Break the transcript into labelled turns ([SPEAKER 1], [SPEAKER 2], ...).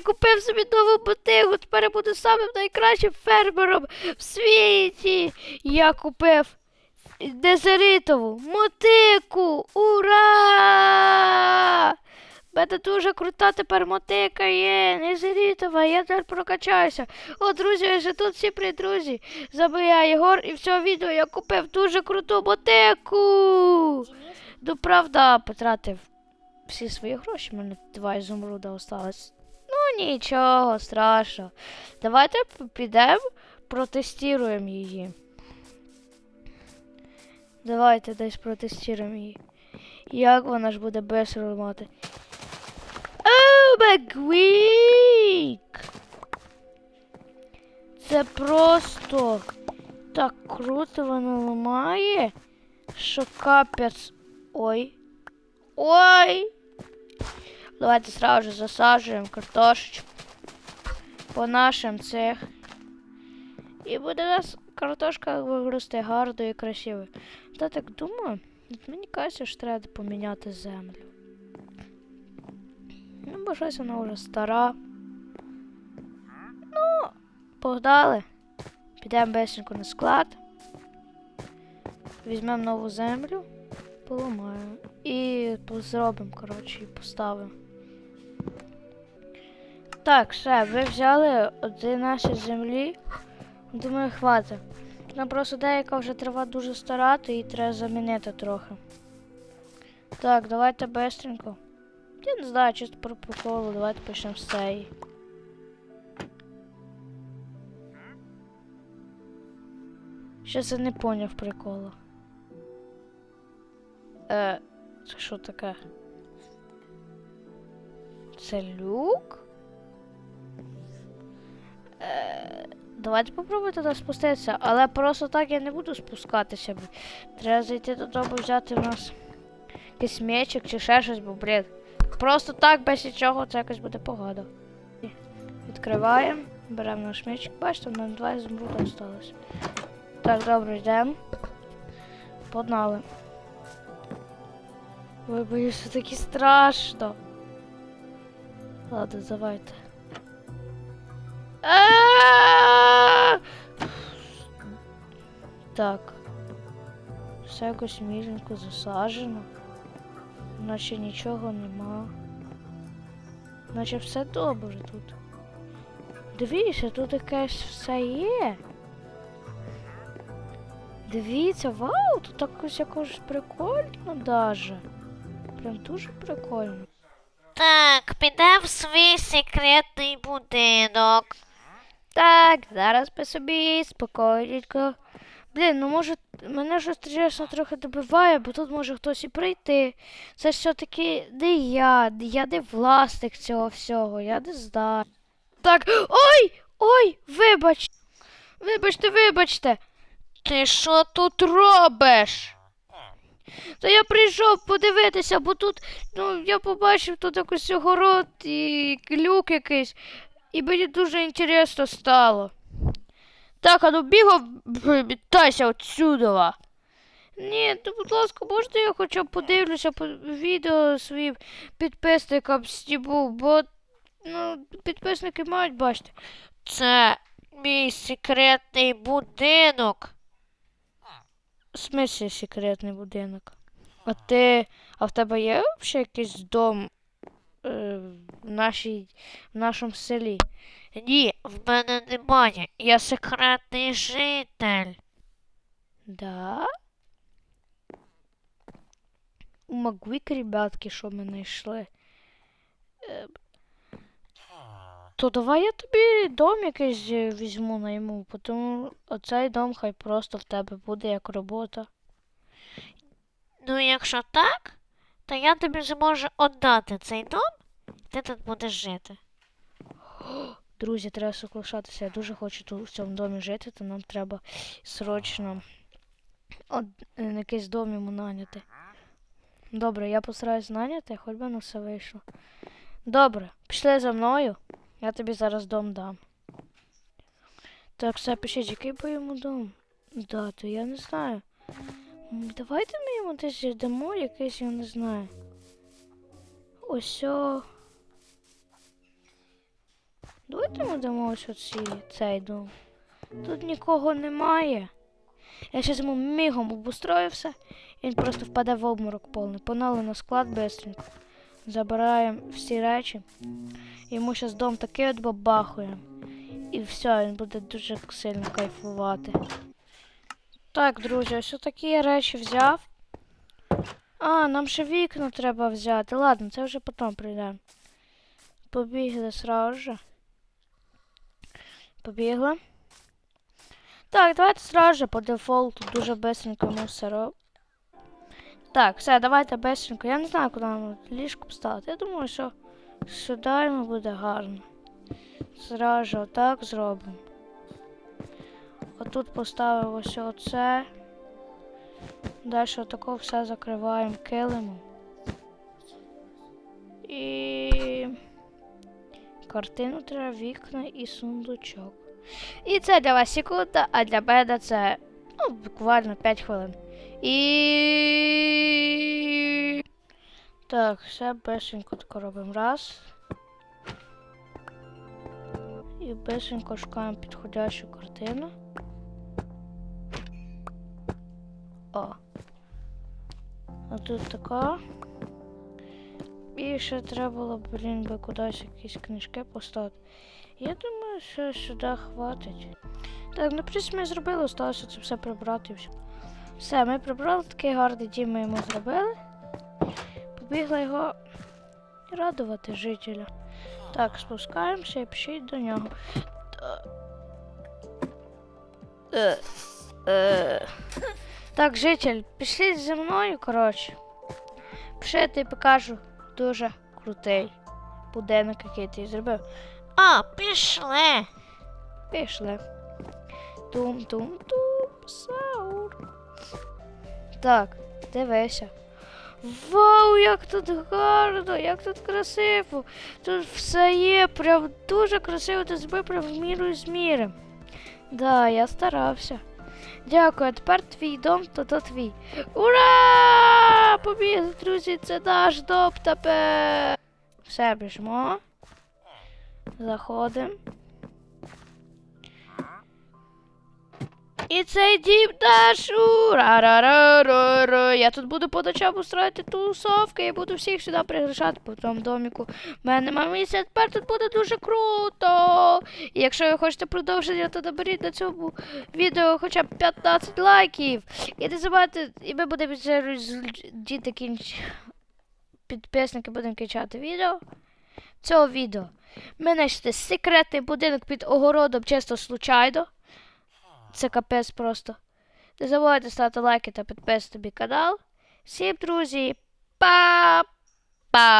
[SPEAKER 1] купив собі нову ботигу, тепер я буду самим найкращим фермером в світі. Я купив дезеритову мотику. Ура! Мене дуже крута тепер мотика є, незерітова, я тепер прокачаюся. О, друзі, ось же тут всі при друзі. Забия Єгор і в відео я купив дуже круту мотику. Ну, правда, потратив всі свої гроші, в мене два ізумруда осталось. Ну, нічого страшного. Давайте підемо, протестуємо її. Давайте десь протестуємо її. Як вона ж буде без ламати? О, Магвік! Це просто так круто вона ламає, що капець. Ой. Ой! Давайте сразу же засаджуємо картошечку по нашим цих. І буде у нас картошка вирости гарно і красиво. Та так думаю, мені кажеться, що треба поміняти землю. Ну, бо щось вона вже стара. Ну, погнали. Підемо бесенько на склад. Візьмемо нову землю, поламаємо. І зробимо, коротше, і поставимо. Так, все, ви взяли 11 землі. Думаю, хватить. Там просто деяка вже трава дуже стара, то її треба замінити трохи. Так, давайте быстренько. Я не знаю, чисто про приколу, давайте почнемо з цієї. Щось я не поняв приколу. Е, це що таке? Це люк? Давайте попробуйте туди спуститися, але просто так я не буду спускатися. Треба зайти додому, взяти у нас якийсь м'ячик чи ще щось, бо бред. Просто так, без нічого, це якось буде погано. Відкриваємо, беремо наш м'ячик. Бачите, в мене два ізумруда осталось. Так, добре, йдемо. Погнали. Ой, боюся, таки страшно. Ладно, давайте. Так. Все якось міленько засаджено. Наче нічого нема. Наче все добре тут. Дивіться, тут якесь все є. Дивіться, вау, тут якось якось прикольно даже. Прям дуже прикольно.
[SPEAKER 2] Так, піде в свій секретний будинок.
[SPEAKER 1] Так, зараз ми собі спокійненько. Блін, ну може, мене ж чесно трохи добиває, бо тут може хтось і прийти. Це ж все-таки не я, я не власник цього всього, я не знаю. Так, ой! Ой, вибач! Вибачте, вибачте! Ти що тут робиш? Та я прийшов подивитися, бо тут, ну, я побачив тут якийсь огород і люк якийсь. І мені дуже інтересно стало. Так, а ну бігом вітайся отсюдова. Ні, то, будь ласка, можна я хоча б подивлюся по відео своїм підписникам стібу, бо ну, підписники мають бачити.
[SPEAKER 2] Це мій секретний будинок.
[SPEAKER 1] В смислі секретний будинок. А ти. А в тебе є взагалі якийсь дом в, нашій, в нашому селі?
[SPEAKER 2] Ні, в мене немає. Я секретний житель.
[SPEAKER 1] Да? У Маквік, ребятки, що ми знайшли. Е, То давай я тобі дом якийсь е, візьму найму, тому оцей дом хай просто в тебе буде як робота.
[SPEAKER 2] Ну, якщо так, то я тобі зможу віддати цей дом, ти тут будеш жити.
[SPEAKER 1] Друзі, треба соглашатися. Я дуже хочу тут в цьому домі жити, то нам треба срочно од... е, якийсь дом йому наняти. Добре, я постараюсь наняти, хоч би на все вийшло. Добре, пішли за мною. Я тобі зараз дом дам. Так, все, пишіть, який би йому дом дати, я не знаю. Давайте ми йому десь дамо якийсь, я не знаю. Ось. Давайте ми дамо ось оці, цей дом. Тут нікого немає. Я зараз йому мігом обустрою все, і він просто впаде в обморок повний. Погнали на склад бистренько. Забираємо всі речі. Йому зараз дом такий от бабахуємо. І все, він буде дуже сильно кайфувати. Так, друзі, ось такі речі взяв. А, нам ще вікна треба взяти. Ладно, це вже потім прийдемо. Побігли сразу же. Побігли. Так, давайте сразу же по дефолту дуже быстренько ми все робимо. Так, все, давайте быстренько. Я не знаю, куди нам ліжко поставити. Я думаю, що сюди йому буде гарно. Зразу же отак зробимо. Отут поставимо ось оце. Далі отако все закриваємо килимом. І картину треба, вікна і сундучок. І це для вас секунда, а для мене це ну, буквально 5 хвилин. І. Так, все бесенько тако робимо. Раз. І бесенько шукаємо підходящу картину. О. А тут така. І ще треба було, блін, би кудись якісь книжки поставити. Я думаю, що сюди хватить. Так, ну, принципі, ми зробили, осталося це все прибрати і все. Все, ми прибрали такий гарний дім, ми йому зробили. Побігли його радувати жителя. Так, спускаємося і пишіть до нього. Та- Е, е. Так, житель, пішли зі мною, коротше. Пиши, я тобі покажу дуже крутий будинок, який ти зробив.
[SPEAKER 2] А, пішли.
[SPEAKER 1] Пішли. Тум-тум-тум, саур. Так, дивися. Вау, як тут гарно, як тут красиво. Тут все є, прям дуже красиво, ти зробив прям в міру з міром. Да, я старався. Дякую, тепер твій дом, то то твій. Ура! Побігли, друзі, це наш дом тепер. Все, біжмо. Заходимо. І цей дім наш. Ура-ра-ра-ра-ра. Я тут буду по ночам устроїти тусовки, я буду всіх сюди приглашати по тому доміку. У мене немає місця, тепер тут буде дуже круто. І якщо ви хочете продовження, то наберіть на цьому відео хоча б 15 лайків. І не забувайте, і ми будемо діти кінч... підписники будемо кінчати відео. Цього відео. Ми знайшли секретний будинок під огородом чисто случайно. Це капець просто. Не забувайте ставити лайки та підписувати мій канал. Всім, друзі, па-па!